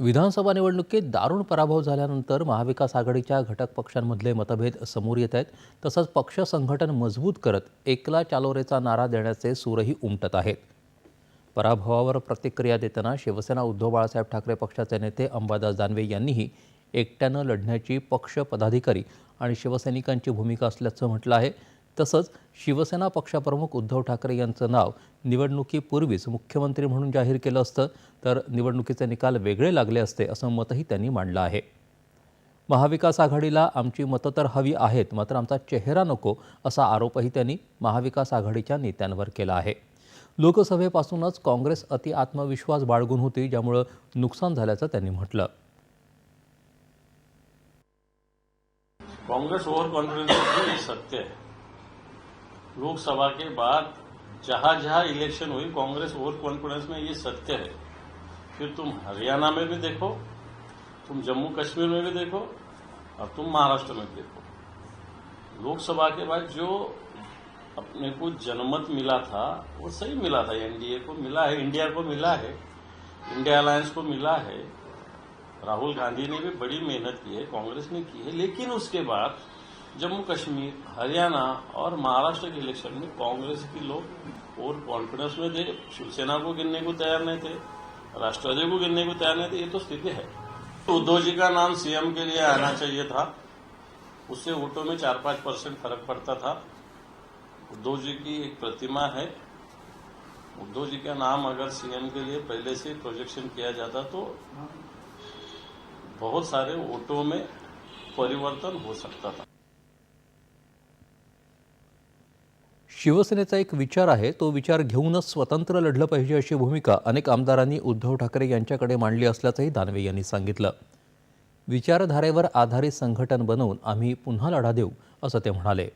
विधानसभा निवडणुकीत दारुण पराभव झाल्यानंतर महाविकास आघाडीच्या घटक पक्षांमधले मतभेद समोर येत आहेत. तसंच पक्ष संघटन मजबूत करत एकला चालोरेचा नारा देण्याचे सूरही उमटत आहेत. पराभवावर प्रतिक्रिया देताना शिवसेना उद्धव बाळासाहेब ठाकरे पक्षाचे नेते अंबादास दानवे यांनीही एकट्यानं लढण्याची पक्ष पदाधिकारी आणि शिवसैनिकांची भूमिका असल्याचं म्हटलं आहे. तसंच शिवसेना पक्षप्रमुख उद्धव ठाकरे यांचं नाव निवडणुकीपूर्वीच मुख्यमंत्री म्हणून जाहीर केलं असतं तर निवडणुकीचे निकाल वेगळे लागले असते असं मतही त्यांनी मांडलं आहे. महाविकास आघाडीला आमची मतं तर हवी आहेत मात्र आमचा चेहरा नको असा आरोपही त्यांनी महाविकास आघाडीच्या नेत्यांवर केला आहे. लोकसभेपासूनच काँग्रेस अति आत्मविश्वास बाळगून होती ज्यामुळं नुकसान झाल्याचं त्यांनी म्हटलं. काँग्रेस ओव्हर कॉन्फिडन्स सत्य आहे. लोकसभा के बाद जहाँ जहाँ इलेक्शन हुई, कांग्रेस ओवर कॉन्फिडेंस में ये सत्य है। फिर तुम हरियाणा में भी देखो, तुम जम्मू कश्मीर में भी देखो, और तुम महाराष्ट्र में भी देखो। लोकसभा के बाद जो अपने को जनमत मिला था, वो सही मिला था। एनडीए को मिला है, इंडिया को मिला है, इंडिया अलायंस को मिला है। राहुल गांधी ने भी बड़ी मेहनत की है, कांग्रेस ने की है, लेकिन उसके बाद जम्मू कश्मीर, हरियाणा और महाराष्ट्र के इलेक्शन में कांग्रेस के लोग और कॉन्फिडेंस में थे, शिवसेना को गिनने को तैयार नहीं थे, राष्ट्रवादी को गिनने को तैयार नहीं थे, ये तो स्थिति है। उद्धव जी का नाम सीएम के लिए आना चाहिए था, उससे वोटों में चार पाँच परसेंट फ़र्क पड़ता था। उद्धव जी की एक प्रतिमा है, उद्धव जी का नाम अगर सीएम के लिए पहले से प्रोजेक्शन किया जाता तो बहुत सारे वोटों में परिवर्तन हो सकता था। शिवसेनेचा एक विचार आहे तो विचार घेऊनच स्वतंत्र लढलं पाहिजे अशी भूमिका अनेक आमदारांनी उद्धव ठाकरे यांच्याकडे मांडली असल्याचंही दानवे यांनी सांगितलं. विचारधारेवर आधारित संघटन बनवून आम्ही पुन्हा लढा देऊ असं ते म्हणाले.